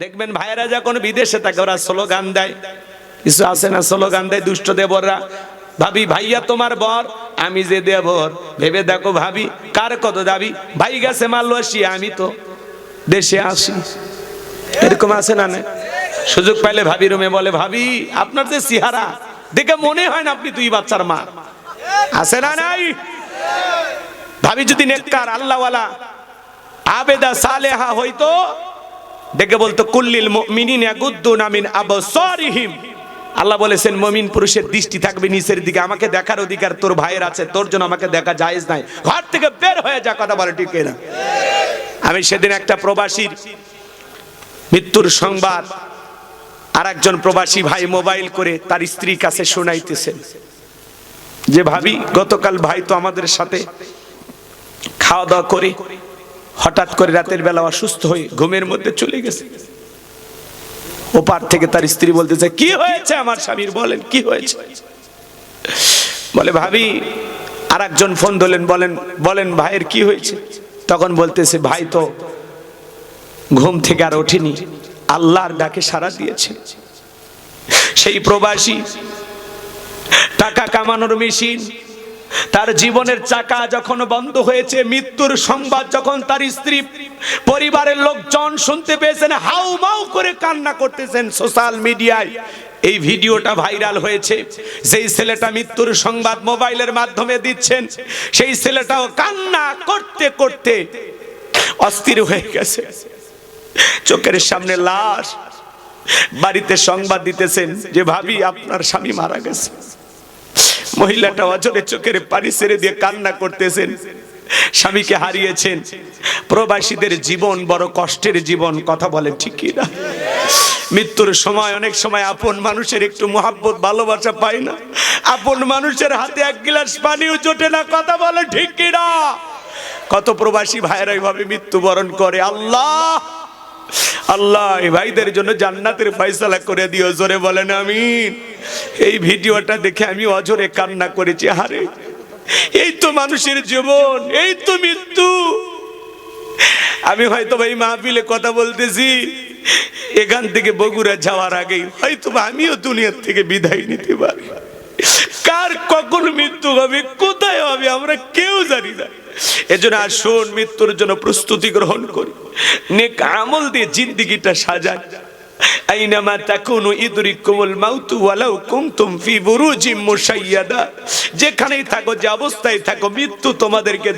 দেখবেন ভাইয়েরা যখন বিদেশে থাকে, ওরা স্লোগান দেয়। কিছু আছে না স্লোগান দেয় দুষ্ট দেবররা? ভাবি, ভাইয়া, তোমার বর, আমি যে দেবর, ভেবে দেখো ভাবি, কার কত দাবি? ভাই গেছে মালয়েশিয়া, আমি তো দেশে আসি। এরকম আছে না সুযোগ পাইলে ভাবি রুমে বলে, ভাবি, আপনার যে চেহারা, দেখে মনে হয় না আপনি দুই বাচ্চার মা। আছে না নাই? ভাবি যদি নেককার, আল্লাহওয়ালা, আবেদা সালেহা হইতো দেখে বলতো, কুল্লিল আল্লাহ বলেছেন, মমিন পুরুষের দৃষ্টি থাকবে নিচের দিকে। আমাকে দেখার অধিকার তোর ভাইয়ের আছে, তোর জন্য আমাকে দেখা জায়েজ নাই। ঘর থেকে বের হয়ে যা, কথা বলে ঠিক না আমি সেদিন একটা প্রবাসীর মৃত্যুর সংবাদ আর একজন প্রবাসী ভাই মোবাইল করে তার স্ত্রীর কাছে শোনাইতেছেন। যে ভাবি, গতকাল ভাই তো আমাদের সাথে খাওয়া দাওয়া করে হঠাৎ করে রাতের বেলা অসুস্থ হয়ে ঘুমের মধ্যে চলে গেছে। ওপার থেকে তার স্ত্রী বলতেছে, কি হয়েছে আমার স্বামীর? বলেন, কি হয়েছে? বলে, ভাবি আর একজন ফোন ধরলেন, বলেন বলেন ভাইয়ের কি হয়েছে? তখন বলতেছে, ভাই তো ঘুম থেকে আর ওঠেনি, আল্লাহর ডাকে সারা দিয়েছে। সেই প্রবাসী টাকা কামানোর মেশিন তার জীবনের চাকা যখন বন্ধ হয়েছে, মৃত্যুর সংবাদ যখন তার স্ত্রী, পরিবারের লোকজন শুনতে পেয়েছেন, হাউ মাউ করে কান্না করতেছেন সোশ্যাল মিডিয়ায়। এই ভিডিওটা ভাইরাল হয়েছে। সেই ছেলেটা মৃত্যুর সংবাদ মোবাইলের মাধ্যমে দিচ্ছেন, সেই ছেলেটাও কান্না করতে করতে অস্থির হয়ে গেছে। চোখের সামনে লাশ, বাড়িতে সংবাদ দিতেছেন যে, ভাবি, আপনার স্বামী মারা গেছে। মহিলাটা অজরে চোখের পানি ছেড়ে দিয়ে কান্না করতেছেন। স্বামীকে হারিয়েছেন। প্রবাসীদের জীবন বড় কষ্টের জীবন, কথা বলেন ঠিকই না? মৃত্যুর সময় অনেক সময় আপন মানুষের একটু মহাব্বত, ভালোবাসা পায় না। আপন মানুষের হাতে এক গিলাস পানিও জোটে না, কথা বলে ঠিক না? কত প্রবাসী ভাইয়েরা এইভাবে মৃত্যুবরণ করে, আল্লাহ! আল্লাহ, এই ভাইদের জন্য জান্নাতের ফয়সালা করে দিও, জোরে বলেন আমিন। এই ভিডিওটা দেখে আমি অজরে কান্না করেছি, হারে। এই তো মানুষের জীবন, এই তো মৃত্যু। আমি হয়তো ভাই মাহফিলে কথা বলতেছি, এখান থেকে বগুড়া যাওয়ার আগেই, হয়তো আমিও দুনিয়ার থেকে বিদায় নিতে পারি। কার কখন মৃত্যু হবে, কোথায় হবে, আমরা কেউ জানি না। এজন্য আসুন মৃত্যুর জন্য প্রস্তুতি গ্রহণ করি। নেক আমল দিয়ে জিন্দিগিটা সাজাই। যেখানেই থাকো মৃত্যু তোমাদেরকে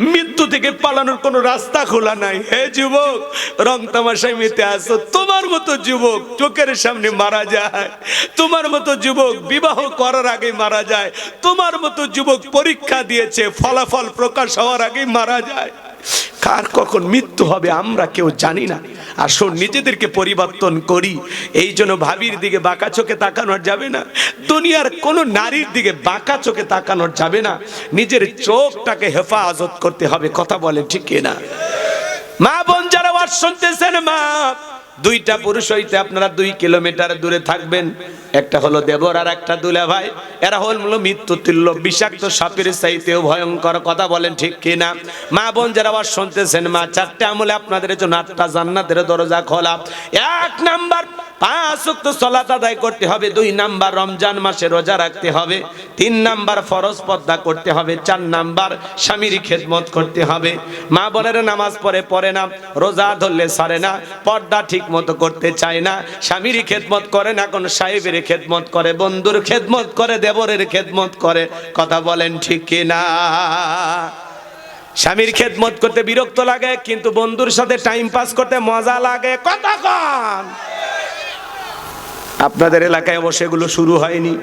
মৃত্যু থেকে পালানোর কোনো রাস্তা খোলা নাই। হে যুবক, রং তামাশায় মেতে আসো। তোমার মতো যুবক চোখের সামনে মারা যায়। তোমার মতো যুবক বিবাহ করার আগে মারা যায়। তোমার মতো যুবক পরীক্ষা দিয়েছে, ফলাফল প্রকাশ হওয়ার আগেই মারা যায়। কার কখন মৃত্যু হবে আমরা কেউ জানি না। আসুন নিজেদেরকে পরিবর্তন করি। এই জন্য ভাবির দিকে বাঁকা চোখে তাকানো যাবে না। দুনিয়ার কোন নারীর দিকে বাঁকা চোখে তাকানো যাবে না। নিজের চোখটাকে হেফাজত করতে হবে, কথা বলে ঠিক না মা বোন যারা ওয়াজ শুনতেছেন, মা দুইটা পুরুষ হইতে আপনারা দুই কিলোমিটার দূরে থাকবেন। একটা হলো দেবর আর একটা দুলা ভাই। এরা হল মৃত্যু তুল্য বিষাক্ত সাপের চাইতেও ভয়ঙ্কর কথা বলেন ঠিক কিনা? মা বোন যারা আবার শুনতেছেন, মা, চারটে আমলে আপনাদের জন্য আটটা জান্নাতের দরজা খোলা। এক নাম্বার পাঁচ উক্ত সলাত আদায় করতে হবে, দুই নাম্বার রমজান মাসে রোজা রাখতে হবে, তিন নাম্বার ফরজ পর্দা করতে হবে, চার নাম্বার খেদমত করতে হবে। মা নামাজ পড়ে পড়ে না, রোজা ধরলে না, পর্দা ঠিক মতো করতে চায় না, স্বামীর খেদমত করে না, কোন সাহেবের খেদমত করে, বন্ধুর খেদমত করে, দেবরের খেদমত করে, কথা বলেন ঠিক কিনা? স্বামীর খেদমত করতে বিরক্ত লাগে, কিন্তু বন্ধুর সাথে টাইম পাস করতে মজা লাগে কতক্ষণ আপনাদের এলাকায় অবশ্য এগুলো শুরু হয়নি।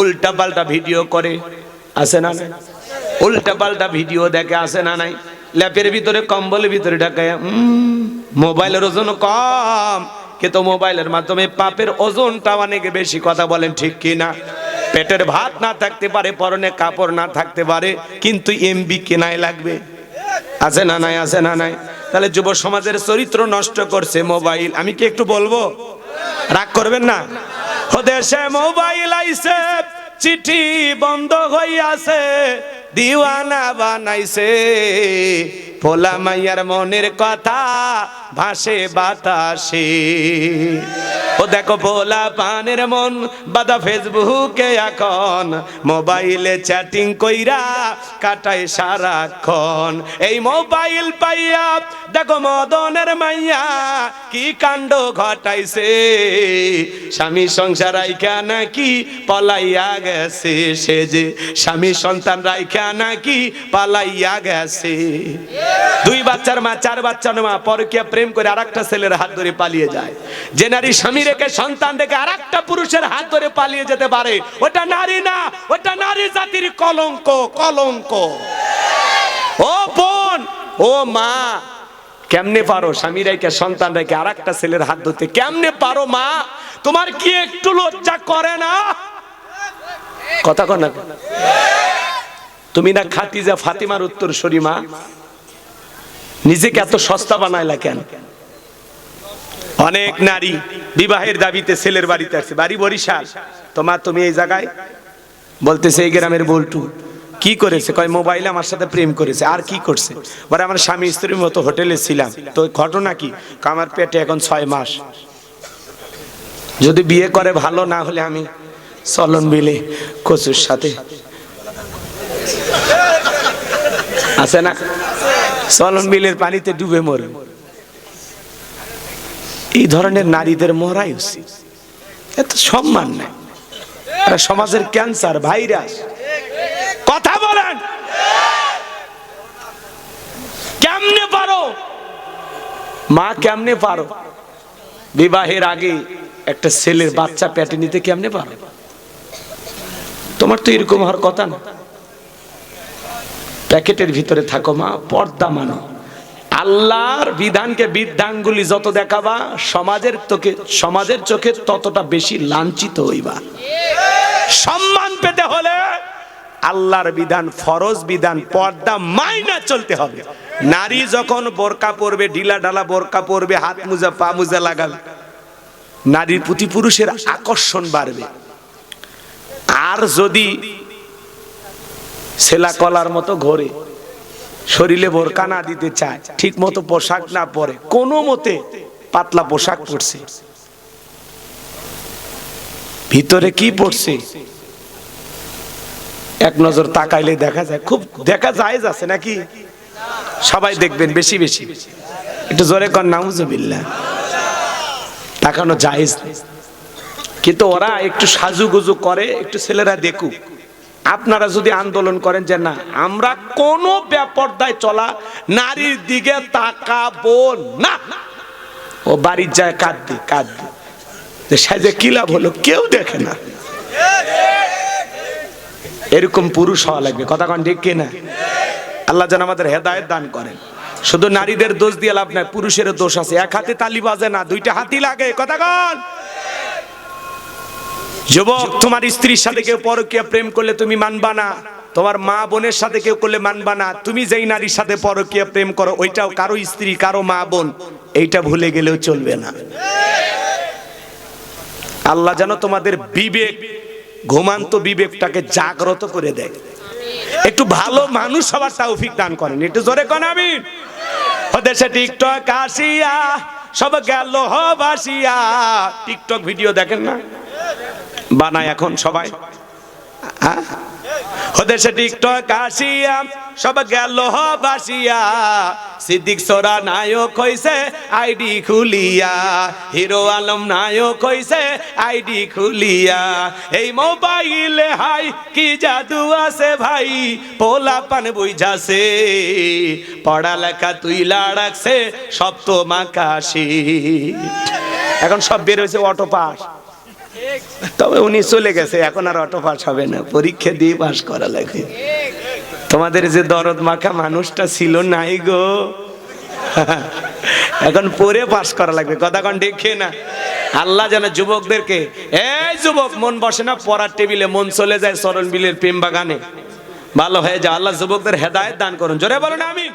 উল্টা পাল্টা ভিডিও করে, আছে না উল্টা পাল্টা ভিডিও দেখে আসে না নাই? ল্যাপের ভিতরে, কম্বলের ভিতরে ঢাকায় মোবাইলের ওজন কম, কিন্তু মোবাইলের মাধ্যমে পাপের ওজনটা অনেক বেশি, কথা বলেন ঠিক কি না পেটের ভাত না থাকতে পারে, পরনে কাপড় না থাকতে পারে, কিন্তু এমবি কেনাই লাগবে। আছে না নাই, আছে না নাই? তাহলে যুব সমাজের চরিত্র নষ্ট করছে মোবাইল। আমি কি একটু বলব? রাগ করবেন না? দেশে মোবাইল আইছে, চিঠি বন্ধ হইয়াছে, দিওয়ানা বানাইছে। পোলা মাইয়ার মনের কথা ভাসে বাতাসে। ও দেখো ভোলা পানের মন, বাদা ফেসবুকে এখন। মোবাইলে চ্যাটিং কইরা কাটায় সারাক্ষণ। এই মোবাইল পাইয়া দেখো মদনের মাইয়া কি কাণ্ড ঘটাইছে। স্বামী সংসার রাইখা নাকি পলাইয়া গেছে। সে যে স্বামী সন্তান রাইখা নাকি পালাইয়া গেছে। দুই বাচ্চার মা, চার বাচ্চার মা পরকিয়া প্রেম করে আরেকটা ছেলের হাত ধরে পালিয়ে যায়। যে নারী স্বামী রেখে সন্তান রেখে আরেকটা পুরুষের হাত ধরে পালিয়ে যেতে পারে, ওটা নারী না, ওটা নারী জাতির কলঙ্ক কলঙ্ক। ও বোন, ও মা, কেমনে পারো স্বামী রেখে, সন্তান রেখে আরেকটা ছেলের হাত ধরতে? কেমনে পারো মা? তোমার কি একটু লজ্জা করে না? কথা কর না। তুমি না খাতিজা ফাতিমার উত্তর মা? নিজেকে এত সস্তা বানাইলা কেন? অনেক নারী বিবাহের দাবিতে ছেলের বাড়িতে আসছে বাড়ি বরিশাল। তোমার তুমি এই জায়গায়? বলতেছে, এই গ্রামের বল্টু, কি করেছে? কয়, মোবাইলে আমার সাথে প্রেম করেছে। আর কি করছে? বলে, আমার স্বামী স্ত্রীর মতো হোটেলে ছিলাম। তো ঘটনা কি? আমার পেটে এখন ছয় মাস। যদি বিয়ে করে ভালো, না হলে আমি চলন বিলে কচুর সাথে। আছে না? চলন বিলের পানিতে ডুবে মরে। এই ধরনের নারীদের মরাই উচিত। এত সম্মান নাই। সমাজের ক্যান্সার, ভাইরাস। কথা বলেন। কেমনে পারো? মা কেমনে পারো? বিবাহের আগে একটা ছেলের বাচ্চা পেটে নিতে কেমনে পারো? তোমার তো এরকম হওয়ার কথা না। প্যাকেটের ভিতরে থাকো মা, পর্দা মানো। আল্লাহর বিধানকে বিধানগুলি যত দেখাবা, সমাজের তোকে সমাজের চোখে ততটা বেশি লাঞ্ছিত হইবা। সম্মান পেতে হলে আল্লাহর বিধান, ফরজ বিধান, পর্দা মাইনা চলতে হবে। নারী যখন বোরকা পরবে, ঢিলা ঢালা বোরকা পরবে, হাত মুজা, পা মুজা লাগাবে, নারীর প্রতি পুরুষের আকর্ষণ বাড়বে। আর যদি ছেলা কলার মতো ঘোরে। শরীরে বোরকা না দিতে চায় ঠিক মতো পোশাক না পরে। কোনো মতে পাতলা পোশাক পরছে। ভিতরে কি পড়ছে এক নজর তাকাইলে দেখা যায়, খুব দেখা যায় আছে নাকি? সবাই দেখবেন বেশি বেশি। একটু জোরে কর নাউজুবিল্লাহ। তাকানো জায়েজ। কিন্তু ওরা একটু সাজুগুজু করে, একটু ছেলেরা দেখুক। আপনারা যদি আন্দোলন করেন যে না, আমরা কোন ব্যাপারদায় চলা নারীর দিকে তাকাবো না। ও বাড়ির যায় কাঁদবে কাঁদবে সাজে কি লাভ হলো কেউ দেখে না। এরকম পুরুষ হওয়া লাগবে। কথা কন ঠিক কিনা? আল্লাহ যেন আমাদের হেদায়েত দান করেন। শুধু নারীদের দোষ দিয়ে লাভ নাই পুরুষের দোষ আছে। এক হাতে তালি বাজে না, দুইটা হাতি লাগে। কথা কন। যুবক, তোমার স্ত্রীর সাথে কেউ পরকীয়া প্রেম করলে তুমি মানবা না। তোমার মা বোনের সাথে কেউ করলে মানবা না। তুমি যেই নারীর সাথে পরকীয়া প্রেম করো, ওইটাও কারও স্ত্রী, কারও মা বোন। এইটা ভুলে গেলেও চলবে না। আল্লাহ যেন তোমাদের বিবেক, ঘুমান্ত বিবেকটাকে জাগ্রত করে দেয়। একটু ভালো মানুষ হওয়ার তৌফিক দান করেন। একটু জোরে কন আমি দেশে টিকটক আসিয়া, সব গেল বাসিয়া টিকটক ভিডিও দেখেন না? বানায় এখন সবাই। হ্যাঁ? দেশে টিকটক আসিয়া, সব গেল বাসিয়া। সিদ্দিক সোরা নায়ক হইছে, আইডি খুলিয়া। হিরো আলম নায়ক হইছে, আইডি খুলিয়া। এই মোবাইলে হাই, কি জাদু আছে ভাই? পোলা পান বুঝাছে, পড়ালেখা তুই লাড়াকছে, সপ্তমা কাশি এখন সব বের হয়েছে অটো পাস তবে উনি চলে গেছে, এখন আর অটো পাস হবে না, পরীক্ষা দিয়ে পাস করা লাগে তোমাদের যে দরদ মাখা মানুষটা ছিল নাই গো। এখন পরে পাস করা লাগবে, কথা কন দেখে না? আল্লাহ যেন যুবকদেরকে, এই যুবক, মন বসে না, পড়ার টেবিলে মন চলে যায় সরণ বিলের প্রেম বাগানে ভালো হয়ে যায় আল্লাহ যুবকদের হেদায়েত দান করুন। জোরে বলুন আমি